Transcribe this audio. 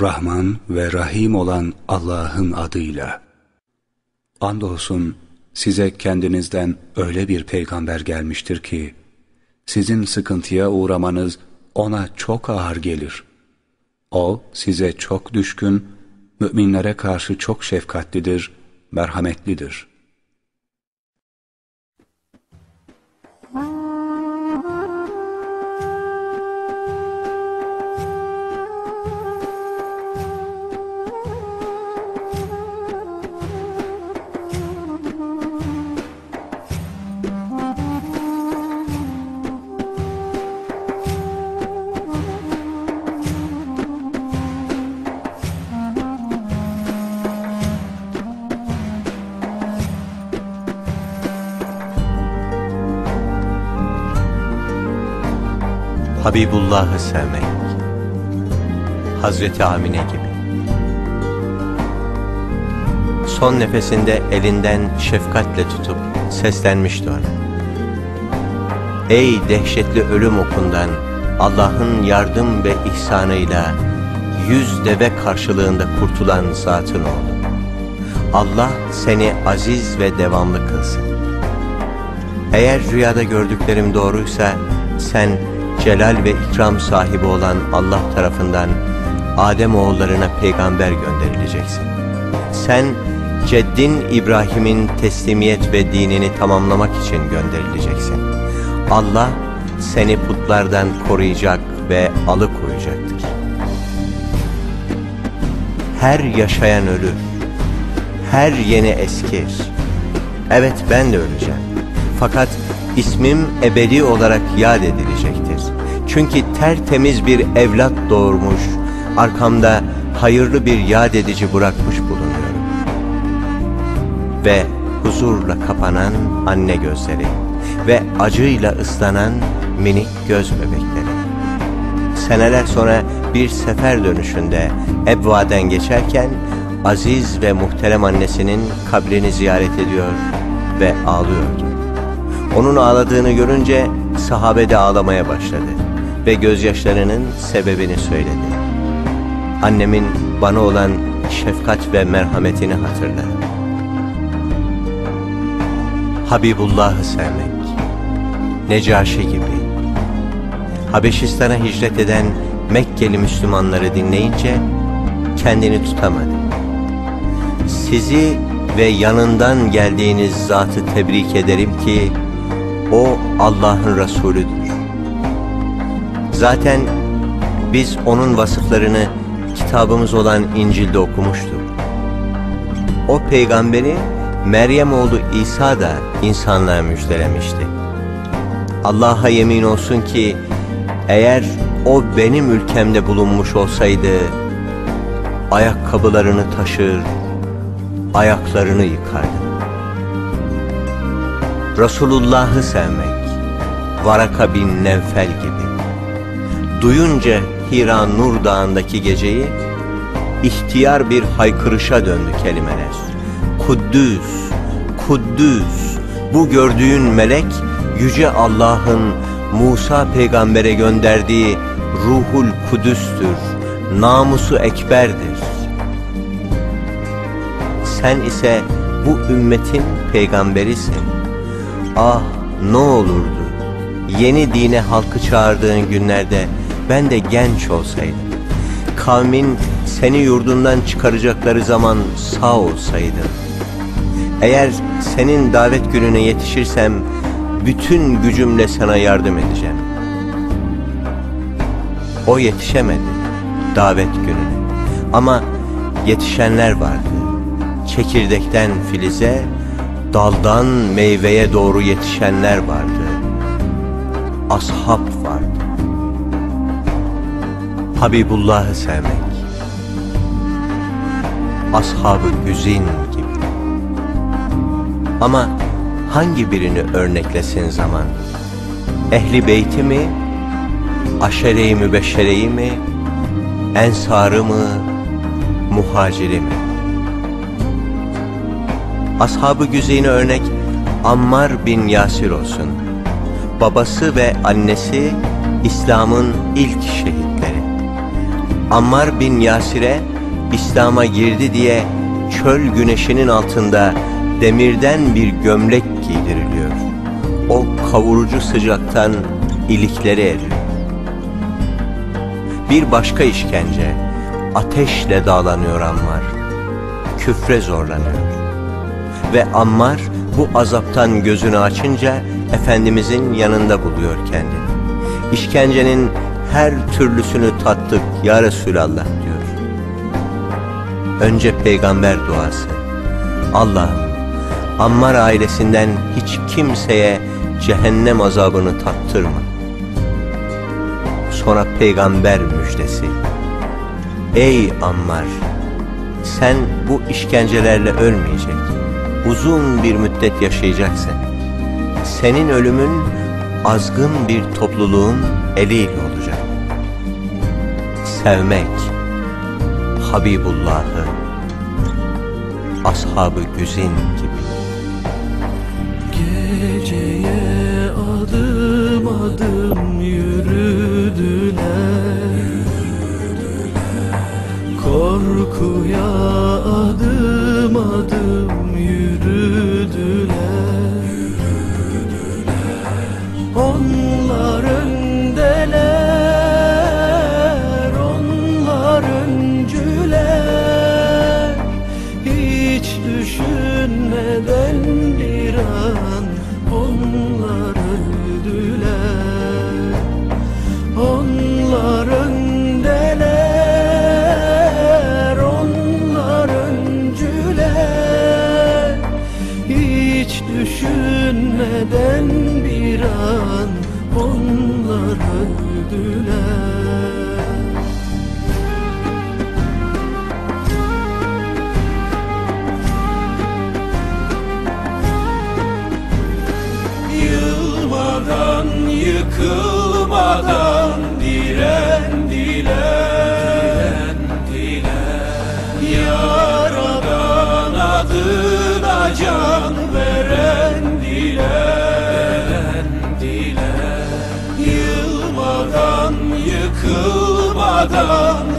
Rahman ve Rahim olan Allah'ın adıyla. Andolsun size kendinizden öyle bir peygamber gelmiştir ki, sizin sıkıntıya uğramanız ona çok ağır gelir. O size çok düşkün, müminlere karşı çok şefkatlidir, merhametlidir.'' Habibullah'ı sevmek Hazreti Amine gibi. Son nefesinde elinden şefkatle tutup seslenmişti ona. Ey dehşetli ölüm okundan Allah'ın yardım ve ihsanıyla yüz deve karşılığında kurtulan zatın oğlu. Allah seni aziz ve devamlı kılsın. Eğer rüyada gördüklerim doğruysa sen celal ve ikram sahibi olan Allah tarafından Adem oğullarına peygamber gönderileceksin. Sen ceddin İbrahim'in teslimiyet ve dinini tamamlamak için gönderileceksin. Allah seni putlardan koruyacak ve alıkoyacaktır. Her yaşayan ölür, her yeni eskir. Evet ben de öleceğim. Fakat ismim ebedi olarak yad edilecektir. Çünkü tertemiz bir evlat doğurmuş, arkamda hayırlı bir yad edici bırakmış bulunuyorum. Ve huzurla kapanan anne gözleri ve acıyla ıslanan minik göz bebekleri. Seneler sonra bir sefer dönüşünde Ebva'den geçerken aziz ve muhterem annesinin kabrini ziyaret ediyor ve ağlıyordu. Onun ağladığını görünce sahabe de ağlamaya başladı ve gözyaşlarının sebebini söyledi. Annemin bana olan şefkat ve merhametini hatırla. Habibullah'ı sevmek, Necaşi gibi, Habeşistan'a hicret eden Mekkeli Müslümanları dinleyince kendini tutamadı. Sizi ve yanından geldiğiniz zatı tebrik ederim ki, o Allah'ın Resulüdür. Zaten biz onun vasıflarını kitabımız olan İncil'de okumuştuk. O peygamberi Meryem oğlu İsa da insanlığa müjdelemişti. Allah'a yemin olsun ki eğer o benim ülkemde bulunmuş olsaydı ayakkabılarını taşır, ayaklarını yıkardı. Resulullah'ı sevmek, Varaka bin Nevfel gibi. Duyunca Hira Nur Dağı'ndaki geceyi, ihtiyar bir haykırışa döndü kelimeler. Kuddüs, Kuddüs, bu gördüğün melek, Yüce Allah'ın Musa peygambere gönderdiği Ruhul Kudüs'tür, namusu ekberdir. Sen ise bu ümmetin peygamberisin. Ah ne olurdu yeni dine halkı çağırdığın günlerde ben de genç olsaydım. Kavmin seni yurdundan çıkaracakları zaman sağ olsaydım. Eğer senin davet gününe yetişirsem bütün gücümle sana yardım edeceğim. O yetişemedi davet gününe. Ama yetişenler vardı. Çekirdekten filize, daldan meyveye doğru yetişenler vardı. Ashab vardı. Habibullah'ı sevmek. Ashabı güzin gibi. Ama hangi birini örneklesin zaman? Ehli beyti mi? Aşere-i mübeşşereyi mi? Ensarı mı? Muhaciri mi? Ashabı güzeyine örnek Ammar bin Yasir olsun. Babası ve annesi İslam'ın ilk şehitleri. Ammar bin Yasir'e İslam'a girdi diye çöl güneşinin altında demirden bir gömlek giydiriliyor. O kavurucu sıcaktan ilikleri eriyor. Bir başka işkence, ateşle dağlanıyor Ammar. Küfre zorlanıyor. Ve Ammar bu azaptan gözünü açınca Efendimizin yanında buluyor kendini. İşkencenin her türlüsünü tattık ya Resulallah diyor. Önce peygamber duası. Allah'ım Ammar ailesinden hiç kimseye cehennem azabını tattırma. Sonra peygamber müjdesi. Ey Ammar! Sen bu işkencelerle ölmeyecek. Uzun bir müddet yaşayacaksın. Senin ölümün azgın bir topluluğun eliyle olacak. Sevmek, Habibullah'ı, ashabı güzin gibi. Öldüler Yılmadan, yıkılmadan direndiler Yaradan adına can verendiler ندارم